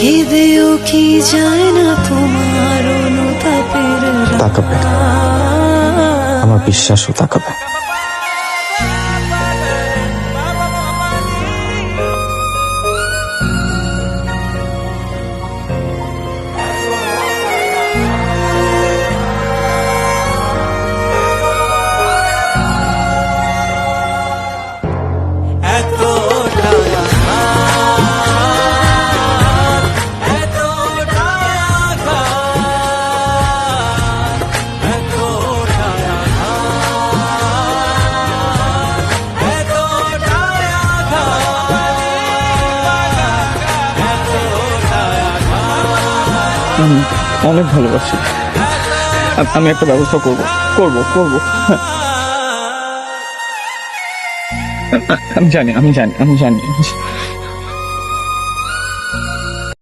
কেঁদেও কি যায় না তোমার অনুতাপের তাকাবে। আমার বিশ্বাসও তাকাবে অনেক ভালোবাসি। আমি একটা ব্যবস্থা করব। করব করব। আমি জানি আমি জানি আমি জানি।